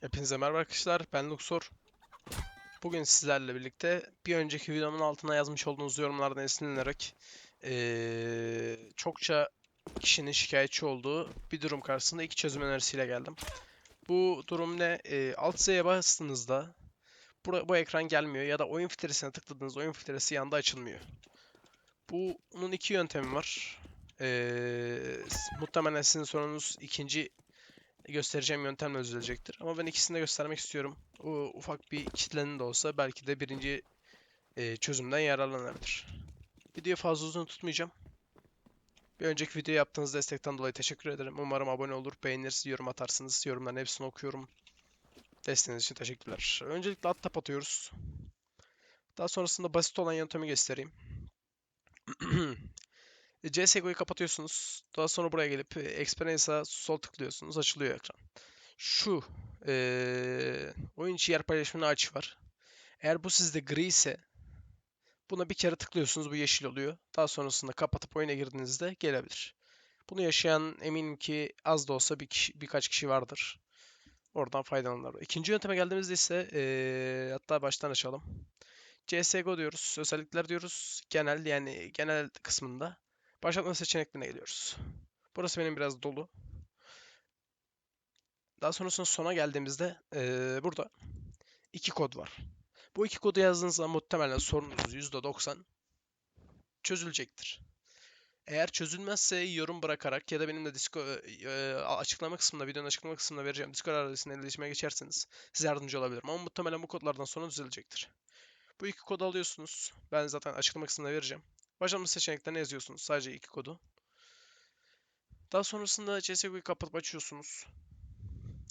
Hepinize merhaba arkadaşlar. Ben Luxor. Bugün sizlerle birlikte bir önceki videomun altına yazmış olduğunuz yorumlardan esinlenerek eee, çokça kişinin şikayetçi olduğu bir durum karşısında iki çözüm önerisiyle geldim. Bu durum ne? Eee Alt Z'ye bastığınızda bura- bu ekran gelmiyor ya da oyun filtresine tıkladığınızda oyun filtresi yanda açılmıyor. Bunun iki yöntemi var. Eee, muhtemelen sizin sorunuz ikinci göstereceğim yöntemle çözülecektir. Ama ben ikisini de göstermek istiyorum. O ufak bir kitlenin de olsa belki de birinci e, çözümden yararlanabilir. Videoyu fazla uzun tutmayacağım. Bir önceki video yaptığınız destekten dolayı teşekkür ederim. Umarım abone olur, beğenirsiniz, yorum atarsınız. Yorumların hepsini okuyorum. Desteğiniz için teşekkürler. Öncelikle alt tap atıyoruz. Daha sonrasında basit olan yöntemi göstereyim. CSGO'yu kapatıyorsunuz. Daha sonra buraya gelip e, Experience'a sol tıklıyorsunuz. Açılıyor ekran. Şu eee oyun içi yer paylaşımını aç var. Eğer bu sizde gri ise buna bir kere tıklıyorsunuz. Bu yeşil oluyor. Daha sonrasında kapatıp oyuna girdiğinizde gelebilir. Bunu yaşayan eminim ki az da olsa bir kişi, birkaç kişi vardır. Oradan faydalanırlar. İkinci yönteme geldiğimizde ise eee, hatta baştan açalım. CSGO diyoruz. Özellikler diyoruz. Genel yani genel kısmında. Başlatma seçeneklerine geliyoruz. Burası benim biraz dolu. Daha sonrasında sona geldiğimizde eee, burada iki kod var. Bu iki kodu yazdığınız zaman muhtemelen sorununuz %90 çözülecektir. Eğer çözülmezse yorum bırakarak ya da benim de Discord eee, açıklama kısmında, videonun açıklama kısmında vereceğim Discord adresine iletişime geçerseniz size yardımcı olabilirim. Ama muhtemelen bu kodlardan sonra düzelecektir. Bu iki kodu alıyorsunuz. Ben zaten açıklama kısmında vereceğim. Başlama seçeneklerine yazıyorsunuz. Sadece iki kodu. Daha sonrasında CSGO'yu kapatıp açıyorsunuz.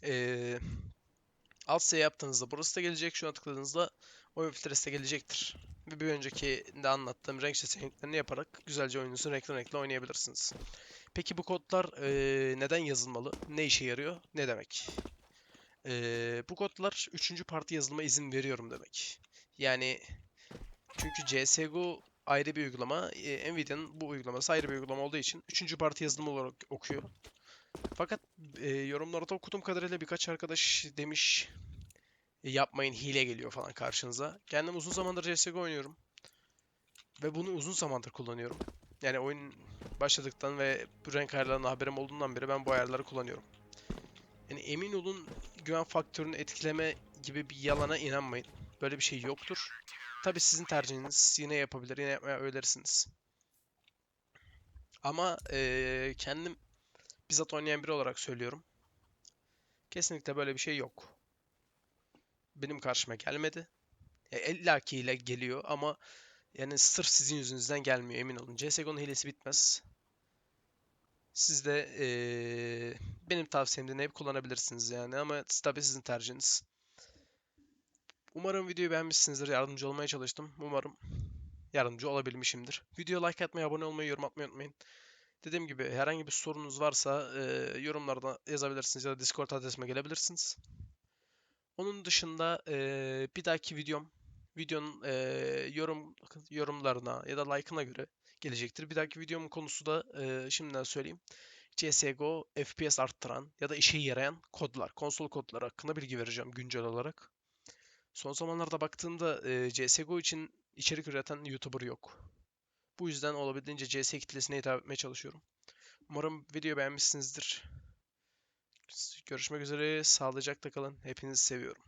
Ee, alt S yaptığınızda burası da gelecek. Şuna tıkladığınızda oyun filtresi de gelecektir. Ve bir önceki de anlattığım renk seçeneklerini yaparak güzelce oyununuzu renkli renkli oynayabilirsiniz. Peki bu kodlar ee, neden yazılmalı? Ne işe yarıyor? Ne demek? Ee, bu kodlar 3. parti yazılıma izin veriyorum demek. Yani çünkü CSGO ayrı bir uygulama. e, Nvidia'nın bu uygulaması ayrı bir uygulama olduğu için 3. parti yazılımı olarak okuyor. Fakat e, yorumlarda okuduğum kadarıyla birkaç arkadaş demiş "E, yapmayın hile geliyor falan karşınıza. Kendim uzun zamandır CSGO oynuyorum. Ve bunu uzun zamandır kullanıyorum. Yani oyun başladıktan ve bu renk ayarlarına haberim olduğundan beri ben bu ayarları kullanıyorum. Yani emin olun güven faktörünü etkileme gibi bir yalana inanmayın. Böyle bir şey yoktur. Tabii sizin tercihiniz. Yine yapabilir, yine yapmaya öylersiniz. Ama eee, kendim bizzat oynayan biri olarak söylüyorum. Kesinlikle böyle bir şey yok. Benim karşıma gelmedi. E, illaki ile geliyor ama yani sırf sizin yüzünüzden gelmiyor emin olun. CSGO'nun hilesi bitmez. Siz de eee, benim tavsiyem dinleyip kullanabilirsiniz yani ama tabii sizin tercihiniz. Umarım videoyu beğenmişsinizdir. Yardımcı olmaya çalıştım. Umarım yardımcı olabilmişimdir. Video like atmayı, abone olmayı, yorum atmayı unutmayın. Dediğim gibi herhangi bir sorunuz varsa e, yorumlarda yazabilirsiniz ya da Discord adresime gelebilirsiniz. Onun dışında e, bir dahaki videom videonun e, yorum yorumlarına ya da like'ına göre gelecektir. Bir dahaki videomun konusu da e, şimdiden söyleyeyim. CSGO FPS arttıran ya da işe yarayan kodlar, konsol kodları hakkında bilgi vereceğim güncel olarak. Son zamanlarda baktığımda e, CSGO için içerik üreten YouTuber yok. Bu yüzden olabildiğince CS kitlesine hitap etmeye çalışıyorum. Umarım video beğenmişsinizdir. Görüşmek üzere. Sağlıcakla kalın. Hepinizi seviyorum.